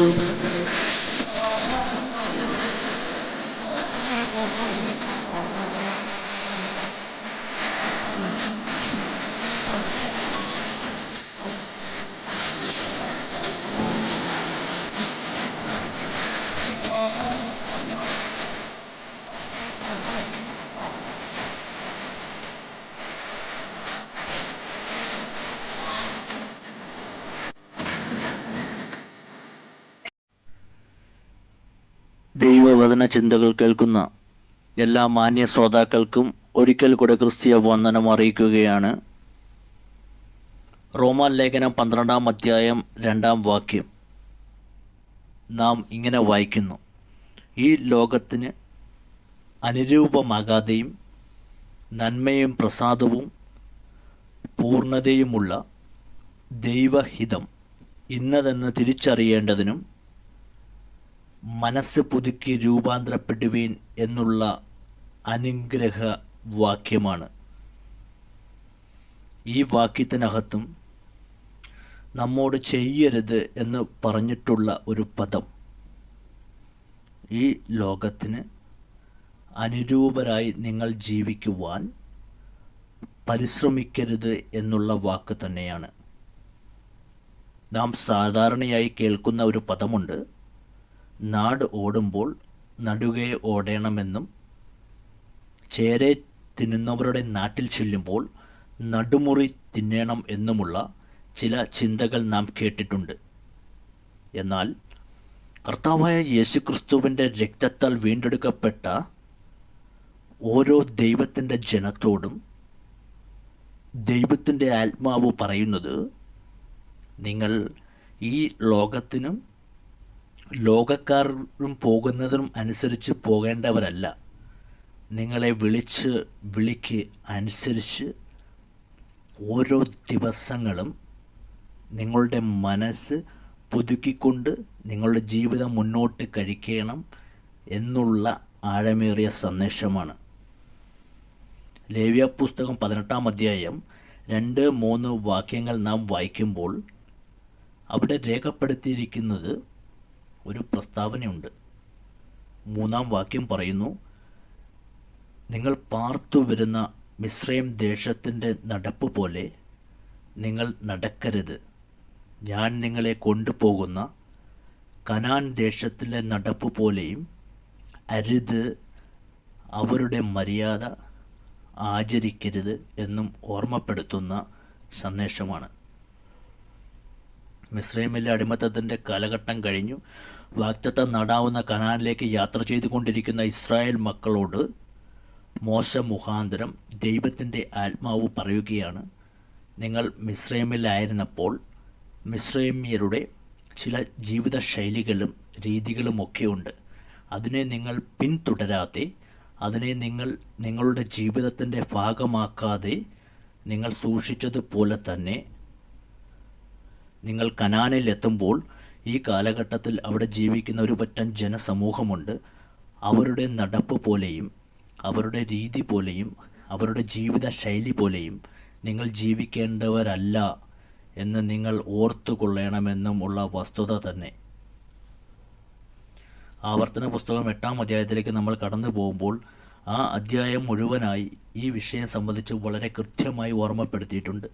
Thank you. ദൈവവചന ചിന്തകൾ കേൾക്കുന്ന എല്ലാ മാന്യ ശ്രോതാക്കൾക്കും ഒരിക്കൽ കൂടെ ക്രിസ്തീയ വന്ദനം അറിയിക്കുകയാണ്. റോമാൻ ലേഖനം പന്ത്രണ്ടാം അധ്യായം രണ്ടാം വാക്യം. നാം ഇങ്ങനെ വായിക്കുന്നു. ഈ ലോകത്തിന് അനുരൂപമാകാതെയും നന്മയും പ്രസാദവും പൂർണതയുമുള്ള ദൈവഹിതം ഇന്നതെന്ന് തിരിച്ചറിയേണ്ടതിനും മനസ്സ് പുതുക്കി രൂപാന്തരപ്പെടുവീൻ എന്നുള്ള അനുഗ്രഹ വാക്യമാണ് ഈ വാക്യത്തിനകത്തും നമ്മോട് ചെയ്യരുത് എന്ന് പറഞ്ഞിട്ടുള്ള ഒരു പദം ഈ ലോകത്തിന് അനുരൂപരായി നിങ്ങൾ ജീവിക്കുവാൻ പരിശ്രമിക്കരുത് എന്നുള്ള വാക്ക് തന്നെയാണ്. നാം സാധാരണയായി കേൾക്കുന്ന ഒരു പദമുണ്ട് നാട് ഓടുമ്പോൾ നടുകെ ഓടേണമെന്നും ചേരെ തിന്നുന്നവരുടെ നാട്ടിൽ ചെല്ലുമ്പോൾ നടുമുറി തിന്നണം എന്നുമുള്ള ചില ചിന്തകൾ നാം കേട്ടിട്ടുണ്ട്. എന്നാൽ കർത്താവായ യേശുക്രിസ്തുവിന്റെ രക്തത്താൽ വീണ്ടെടുക്കപ്പെട്ട ഓരോ ദൈവത്തിന്റെ ജനത്തോടും ദൈവത്തിന്റെ ആത്മാവ് പറയുന്നത് നിങ്ങൾ ഈ ലോകത്തിനും ലോകക്കാരും പോകുന്നതിനും അനുസരിച്ച് പോകേണ്ടവരല്ല. നിങ്ങളെ വിളിച്ച് വിളിക്ക് അനുസരിച്ച് ഓരോ ദിവസങ്ങളും നിങ്ങളുടെ മനസ്സ് പുതുക്കിക്കൊണ്ട് നിങ്ങളുടെ ജീവിതം മുന്നോട്ട് കഴിക്കണം എന്നുള്ള ആഴമേറിയ സന്ദേശമാണ്. ലേവ്യ പുസ്തകം പതിനെട്ടാം അധ്യായം രണ്ട് മൂന്ന് വാക്യങ്ങൾ നാം വായിക്കുമ്പോൾ അവിടെ രേഖപ്പെടുത്തിയിരിക്കുന്നത് ഒരു പ്രസ്താവനയുണ്ട്. മൂന്നാം വാക്യം പറയുന്നു നിങ്ങൾ പാർത്തു വരുന്ന മിശ്രയം ദേശത്തിന്റെ നടപ്പ് പോലെ നിങ്ങൾ നടക്കരുത്. ഞാൻ നിങ്ങളെ കൊണ്ടുപോകുന്ന കനാൻ ദേശത്തിലെ നടപ്പ് പോലെയും അരുത് അവരുടെ മര്യാദ ആചരിക്കരുത് എന്നും ഓർമ്മപ്പെടുത്തുന്ന സന്ദേശമാണ്. മിസ്രൈമിലെ അടിമത്തത്തിന്റെ കാലഘട്ടം കഴിഞ്ഞു. വാക്തത്വം നടാവുന്ന കനാനിലേക്ക് യാത്ര ചെയ്തുകൊണ്ടിരിക്കുന്ന ഇസ്രായേൽ മക്കളോട് മോശ മുഖാന്തരം ദൈവത്തിന്റെ ആത്മാവ് പറയുകയാണ്. നിങ്ങൾ മിസ്രൈമിലായിരുന്നപ്പോൾ മിസ്രൈമ്യരുടെ ചില ജീവിത ശൈലികളും രീതികളുമൊക്കെയുണ്ട് അതിനെ നിങ്ങൾ പിന്തുടരാതെ അതിനെ നിങ്ങൾ നിങ്ങളുടെ ജീവിതത്തിന്റെ ഭാഗമാക്കാതെ നിങ്ങൾ സൂക്ഷിച്ചതുപോലെ തന്നെ നിങ്ങൾ കനാനിൽ എത്തുമ്പോൾ ഈ കാലഘട്ടത്തിൽ അവിടെ ജീവിക്കുന്ന ഒരു പറ്റം ജനസമൂഹമുണ്ട്. അവരുടെ നടപ്പ് പോലെയും അവരുടെ രീതി പോലെയും അവരുടെ ജീവിത ശൈലി പോലെയും നിങ്ങൾ ജീവിക്കേണ്ടവരല്ല എന്ന് നിങ്ങൾ ഓർത്തു കൊള്ളണമെന്നും ഉള്ള വസ്തുത തന്നെ. ആവർത്തന പുസ്തകം എട്ടാം അധ്യായത്തിലേക്ക് നമ്മൾ കടന്നു പോകുമ്പോൾ ആ അധ്യായം മുഴുവനായി ഈ വിഷയം സംബന്ധിച്ച് വളരെ കൃത്യമായി ഓർമ്മപ്പെടുത്തിയിട്ടുണ്ട്.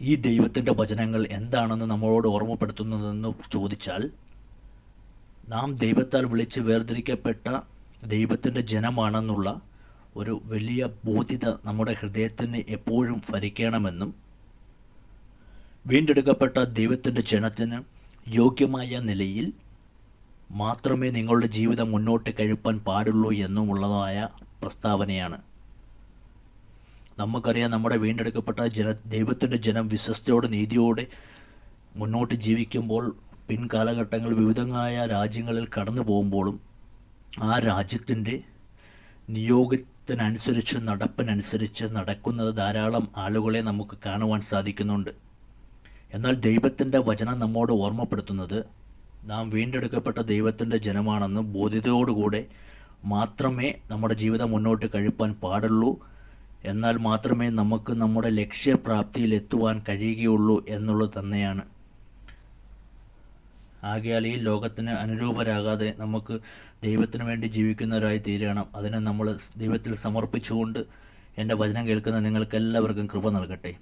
ഈ ദൈവത്തിന്റെ വചനങ്ങൾ എന്താണെന്ന് നമ്മളോട് ഓർമ്മപ്പെടുത്തുന്നതെന്ന് ചോദിച്ചാൽ നാം ദൈവത്താൽ വിളിച്ച് വേർതിരിക്കപ്പെട്ട ദൈവത്തിന്റെ ജനമാണെന്നുള്ള ഒരു വലിയ ബോധ്യത നമ്മുടെ ഹൃദയത്തിന് എപ്പോഴും ഭരിക്കണമെന്നും വീണ്ടെടുക്കപ്പെട്ട ദൈവത്തിന്റെ ജനത്തിന് യോഗ്യമായ നിലയിൽ മാത്രമേ നിങ്ങളുടെ ജീവിതം മുന്നോട്ട് കഴിപ്പാൻ പാടുള്ളൂ എന്നുമുള്ളതായ പ്രസ്താവനയാണ്. നമുക്കറിയാം നമ്മുടെ വീണ്ടെടുക്കപ്പെട്ട ജന ദൈവത്തിന്റെ ജനം വിശ്വസ്തയോടെ നീതിയോടെ മുന്നോട്ട് ജീവിക്കുമ്പോൾ പിൻകാലഘട്ടങ്ങൾ വിവിധങ്ങളായ രാജ്യങ്ങളിൽ കടന്നു പോകുമ്പോഴും ആ രാജ്യത്തിന്റെ നിയോഗത്തിനനുസരിച്ച് നടപ്പിനനുസരിച്ച് നടക്കുന്നത് ധാരാളം ആളുകളെ നമുക്ക് കാണുവാൻ സാധിക്കുന്നുണ്ട്. എന്നാൽ ദൈവത്തിന്റെ വചനം നമ്മോട് ഓർമ്മപ്പെടുത്തുന്നത് നാം വീണ്ടെടുക്കപ്പെട്ട ദൈവത്തിന്റെ ജനമാണെന്ന് ബോധ്യതയോടുകൂടെ മാത്രമേ നമ്മുടെ ജീവിതം മുന്നോട്ട് കഴിപ്പാൻ പാടുള്ളൂ. എന്നാൽ മാത്രമേ നമുക്ക് നമ്മുടെ ലക്ഷ്യപ്രാപ്തിയിൽ എത്തുവാൻ കഴിയുകയുള്ളൂ എന്നുള്ളത് തന്നെയാണ്. ആകയാൽ ഈ ലോകത്തിന് അനുരൂപരാകാതെ നമുക്ക് ദൈവത്തിന് വേണ്ടി ജീവിക്കുന്നവരായി തീരണം. അതിനെ നമ്മൾ ദൈവത്തിൽ സമർപ്പിച്ചുകൊണ്ട് എന്റെ വചനം കേൾക്കുന്ന നിങ്ങൾക്കെല്ലാവർക്കും കൃപ നൽകട്ടെ.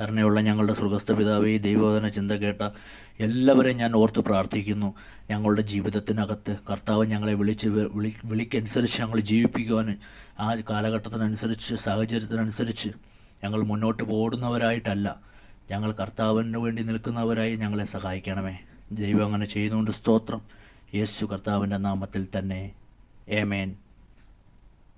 കരുണയുള്ള ഞങ്ങളുടെ സ്വർഗസ്ഥ പിതാവേ ദൈവവചന ചിന്ത കേട്ട എല്ലാവരെയും ഞാൻ ഓർത്ത് പ്രാർത്ഥിക്കുന്നു. ഞങ്ങളുടെ ജീവിതത്തിനകത്ത് കർത്താവ് ഞങ്ങളെ വിളിച്ച് വിളി വിളിക്കനുസരിച്ച് ഞങ്ങൾ ജീവിപ്പിക്കുവാൻ ആ കാലഘട്ടത്തിനനുസരിച്ച് സാഹചര്യത്തിനനുസരിച്ച് ഞങ്ങൾ മുന്നോട്ട് പോടുന്നവരായിട്ടല്ല ഞങ്ങൾ കർത്താവിന് വേണ്ടി നിൽക്കുന്നവരായി ഞങ്ങളെ സഹായിക്കണമേ. ദൈവം അങ്ങനെ ചെയ്യുന്നുകൊണ്ട് സ്തോത്രം. യേശു കർത്താവിന്റെ നാമത്തിൽ തന്നെ. ഏമേൻ